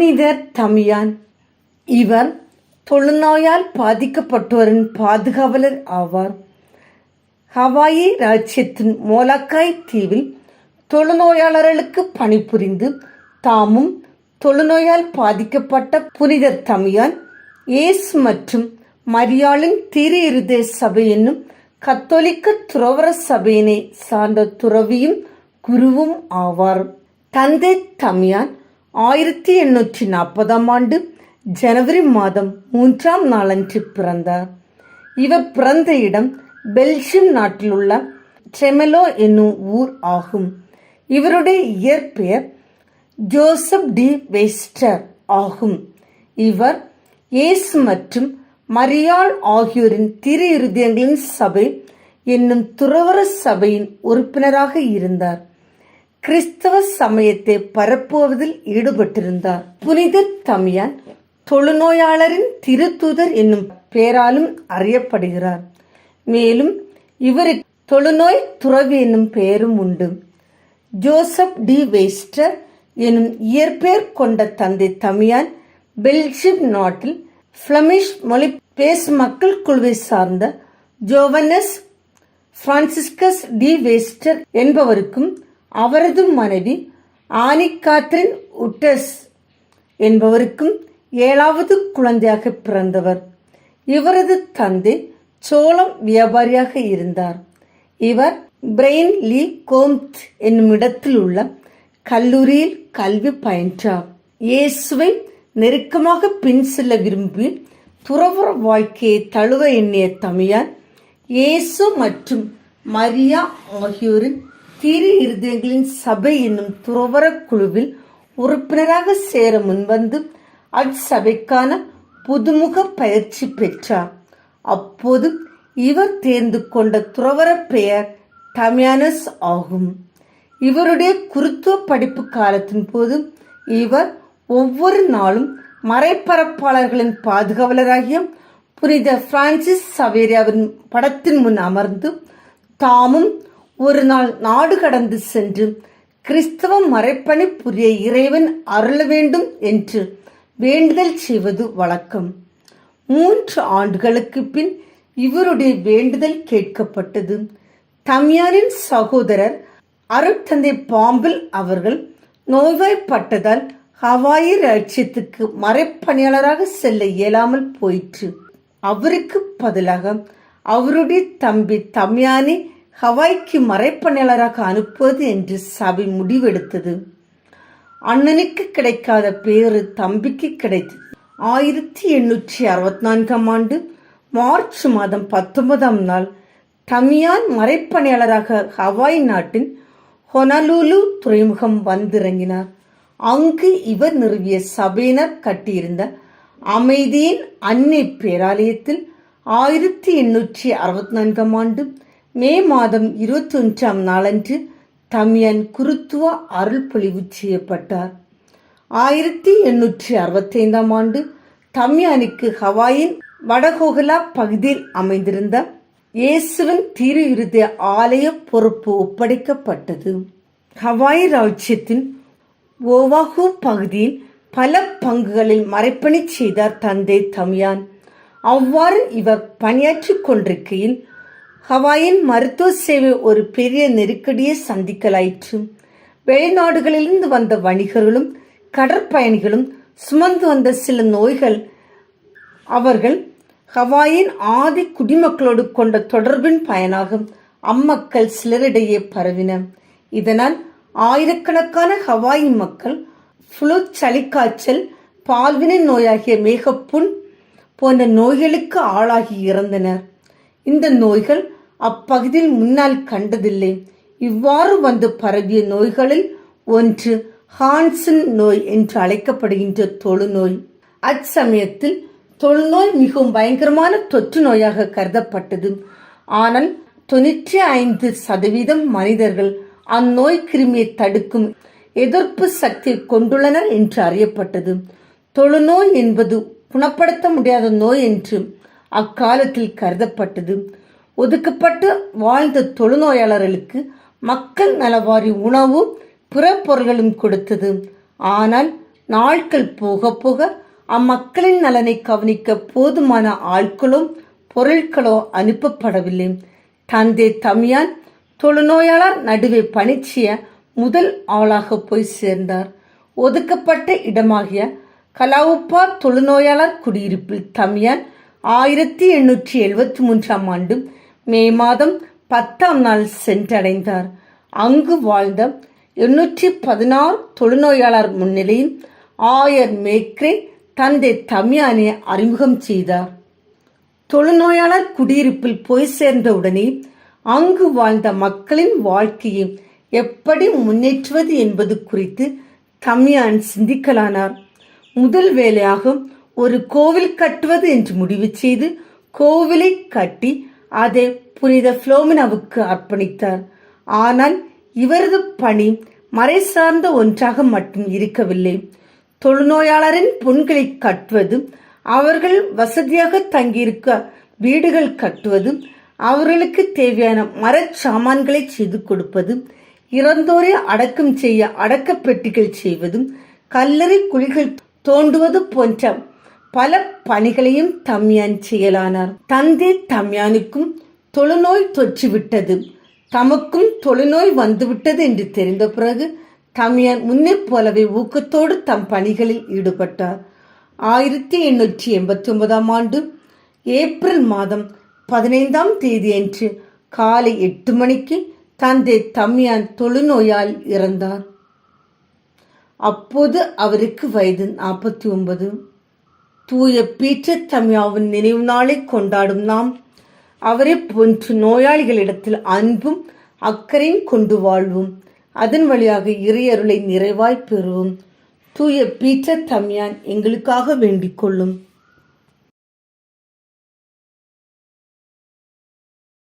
புனிதர் தமியான். இவர் தொழுநோயால் பாதிக்கப்பட்டோரின் பாதுகாவலர் ஆவார். ஹவாயி ராஜ்யத்தின் மோலக்காய் தீவில் தொழுநோயாளர்களுக்கு பணிபுரிந்து தாமும் தொழுநோயால் பாதிக்கப்பட்ட புனிதர் தமியான் இயேசு மற்றும் மரியாளின் திரு இருதய சபை என்னும் கத்தோலிக்க துறவர சபையினை சார்ந்த துறவியும் குருவும் ஆவார். தந்தை தமியான் ஆயிரத்தி எண்ணூற்றி நாற்பதாம் ஆண்டு ஜனவரி மாதம் மூன்றாம் நாளன்று பிறந்தார். இவர் பிறந்த இடம் பெல்ஜியம் நாட்டில் உள்ள ட்ரெமெலோ என்னும் ஊர் ஆகும். இவருடைய இயற்பெயர் ஜோசப் டி வெஸ்டர் ஆகும். இவர் இயேசு மற்றும் மரியாள் ஆகியோரின் திரு இருதயங்களின் சபை என்னும் துறவர சபையின் உறுப்பினராக இருந்தார். கிறிஸ்தவ சமயத்தை பரப்புவதில் ஈடுபட்டிருந்தார். புனித தமியான் தொழுநோயாளரின் திருத்தூதர் என்னும் பெயராலும் அறியப்படுகிறார். மேலும் இவருக்கு தொழுநோய் துறவி என்னும் பெயரும் உண்டு. ஜோசப் டி வெஸ்டர் எனும் இயற்பெயர் கொண்ட தந்தை தமியான் பெல்ஜியம் நாட்டில் பிளமிஷ் மொழி பேசும் மக்கள் குழுவை சார்ந்த ஜோவனஸ் பிரான்சிஸ்கஸ் டி வெஸ்டர் என்பவருக்கும் அவரது மனைவி ஆனி காத்ரின் உட்டஸ் என்பவருக்கும் ஏழாவது குழந்தையாக பிறந்தவர். இவரது தந்தை சோளம் வியாபாரியாக இருந்தார். இவர் பிரெயின் லீ கோம்த் என்னும் இடத்தில் உள்ள கல்லூரியில் கல்வி பயின்றார். இயேசுவை நெருக்கமாக பின் செல்ல விரும்பி துறவுற வாழ்க்கையை தழுவ எண்ணிய தமியான் இயேசு மற்றும் மரியா ஆகியோரின் திரு இருதயங்களின் சபை என்னும் துறவர குழுவில் உறுப்பினராக சேர முன்வந்து அச்சபைக்கான புதுமுக பயிற்சி பெற்றார். அப்போது இவர் தேர்ந்து கொண்ட துறவர பெயர் தமியானஸ் ஆகும். இவருடைய குருத்துவ படிப்பு காலத்தின் போது இவர் ஒவ்வொரு நாளும் மறைப்பரப்பாளர்களின் பாதுகாவலராகிய புனித பிரான்சிஸ் சவேரியாவின் படத்தின் முன் அமர்ந்து தாமும் ஒரு நாள் நாடு கடந்து சென்று கிறிஸ்தவ மறைப்பணி புரிய இறைவன் அருள வேண்டும் என்று வேண்டுதல் செய்வது வழக்கம். மூன்று ஆண்டுகளுக்கு பின் இவருடைய வேண்டுதல் கேட்கப்பட்டது. தம்யாரின் சகோதரர் அருட்தந்தை பாம்பில் அவர்கள் நோய்வாய்ப்பட்டதால் ஹவாயி ராட்சியத்துக்கு மறைப்பணியாளராக செல்ல இயலாமல் போயிற்று. அவருக்கு பதிலாக அவருடைய தம்பி தம்யானி ஹவாய்க்கு மறைப்பணியாளராக அனுப்புவது என்று சபை முடிவெடுத்தது. அண்ணனுக்கு கிடைக்காத பேரு தம்பிக்கு கிடைத்தது. ஆயிரத்தி எண்ணூற்றி அறுபத்தி நான்காம் ஆண்டு மார்ச் மாதம் பத்தொன்பதாம் நாள் தமியான் மறைப்பணியாளராக ஹவாய் நாட்டின் ஹொனலூலு துறைமுகம் வந்திறங்கினார். அங்கு இவர் நிறுவிய சபையினர் கட்டியிருந்த அமைதியின் அன்னை பேராலயத்தில் ஆயிரத்தி எண்ணூற்றி அறுபத்தி நான்காம் ஆண்டு மே மாதம் இருபத்தொன்றாம் நாளன்று தமியன் குருத்துவ அருள் பொழிவு செய்யப்பட்டார். ஆயிரத்தி எண்ணூற்றி அறுபத்தைந்தாம் ஆண்டு தமியானுக்கு ஹவாயின் வடகோகலா பகுதியில் அமைந்திருந்த இயேசுவின் திரு இருதய ஆலய பொறுப்பு ஒப்படைக்கப்பட்டது. ஹவாய் ராஜ்யத்தின் ஓவாகு பகுதியில் பல பங்குகளில் மறைப்பணி செய்தார் தந்தை தமியான் அவ்வாறு இவர் பணியாற்றிக் கொண்டிருக்கையில் ஹவாயின் மருத்துவ சேவை ஒரு பெரிய நெருக்கடியை சந்திக்கலாயிற்று. வெளிநாடுகளிலிருந்து வந்த வணிகர்களும் கடற்பயணிகளும் சுமந்து வந்த சில நோய்கள் அவர்கள் ஹவாயின் ஆதி குடிமக்களோடு கொண்ட தொடர்பின் பயனாக அம்மக்கள் சிலரிடையே பரவின. இதனால் ஆயிரக்கணக்கான ஹவாய் மக்கள் ஃப்ளூ சளிக்காய்ச்சல் பால்வினை நோயாகிய மேகப்புண் போன்ற நோய்களுக்கு ஆளாகி இறந்தனர். இந்த நோய்கள் அப்பகுதியில் முன்னால் கண்டதில்லை. இவ்வாறு வந்து பரவிய நோய்களில் ஒன்று ஹான்சன் நோய் என்று அழைக்கப்படுகின்ற தொழுநோய். அச்சமயத்தில் தொழுநோய் மிகவும் பயங்கரமான தொற்று நோயாக கருதப்பட்டது. ஆனால் தொண்ணூற்றி ஐந்து சதவீதம் மனிதர்கள் அந்நோய் கிருமியை தடுக்கும் எதிர்ப்பு சக்தியை கொண்டுள்ளனர் என்று அறியப்பட்டது. தொழுநோய் என்பது குணப்படுத்த முடியாத நோய் என்று அக்காலத்தில் கருதப்பட்டது. ஒதுக்கப்பட்டு வாழ்ந்த தொழுநோயாளர்களுக்கு மக்கள் நலவாரி உணவும் பிற பொருள்களும் கொடுத்தது. ஆனால் நாட்கள் போக போக அம்மக்களின் நலனை கவனிக்க போதுமான ஆட்களோ பொருட்களோ அனுப்பப்படவில்லை. தந்தை தமியான் தொழுநோயாளர் நடுவே பணிச்சிய முதல் ஆளாக போய் சேர்ந்தார். ஒதுக்கப்பட்ட இடமாகிய கலாவுப்பா தொழுநோயாளர் குடியிருப்பில் தமியான் ஆயிரத்தி எண்ணூற்றி எழுபத்தி மூன்றாம் ஆண்டு மே மாதம் பத்தாம் நாள் சென்றடைந்தார். அங்கு வாழ்ந்த எண்ணூற்றி பதினாறு தொழுநோயாளர் முன்னிலையில் ஆயர் மேக்ரே தந்தை தமியானை அறிமுகம் செய்தார். தொழுநோயாளர் குடியிருப்பில் போய் சேர்ந்தவுடனே அங்கு வாழ்ந்த மக்களின் வாழ்க்கையை எப்படி முன்னேற்றுவது என்பது குறித்து தமியான் சிந்திக்கலானார். முதல் வேலையாக ஒரு கோவில் கட்டுவது என்று முடிவு செய்து கோவிலை கட்டி அதை புனித புளோமினாவுக்கு அர்ப்பணித்தார். ஆனால் இவரது பணி மறை சார்ந்த ஒன்றாக மட்டும் இருக்கவில்லை. தொழுநோயாளரின் பொன்களை கட்டுவது அவர்கள் வசதியாக தங்கியிருக்க வீடுகள் கட்டுவது அவர்களுக்கு தேவையான மரச்சாமான்களை செய்து கொடுப்பது இறந்தோரை அடக்கம் செய்ய அடக்கப் பெட்டிகள் செய்வதும் கல்லறை குழிகள் தோண்டுவது போன்ற பல பணிகளையும் தம்யான் செய்யலானார் தந்தை தம்யானுக்கும் தொழுநோய் தொற்றிவிட்டது. தமக்கும் தொழுநோய் வந்துவிட்டது என்று தெரிந்த பிறகு தம்யான் முன்னே போலவே ஊக்கத்தோடு தம் பணிகளில் ஈடுபட்டார். ஆயிரத்தி எண்ணூற்றி எண்பத்தி ஒன்பதாம் ஆண்டு ஏப்ரல் மாதம் பதினைந்தாம் தேதியன்று காலை எட்டு மணிக்கு தந்தை தம்யான் தொழுநோயால் இறந்தார். அப்போது அவருக்கு வயது நாற்பத்தி ஒன்பது. தூய பீட்டர் தம்யாவின் நினைவு நாளை கொண்டாடும் நாம். அவரை போன்று நோயாளிகளிடத்தில் அன்பும் அக்கறையும் கொண்டு வாழ்வோம். அதன் வழியாக இறையருளை நிறைவாய் பெறுவோம். தூய பீட்டர் தம்யான் எங்களுக்காக வேண்டிக் கொள்ளும்.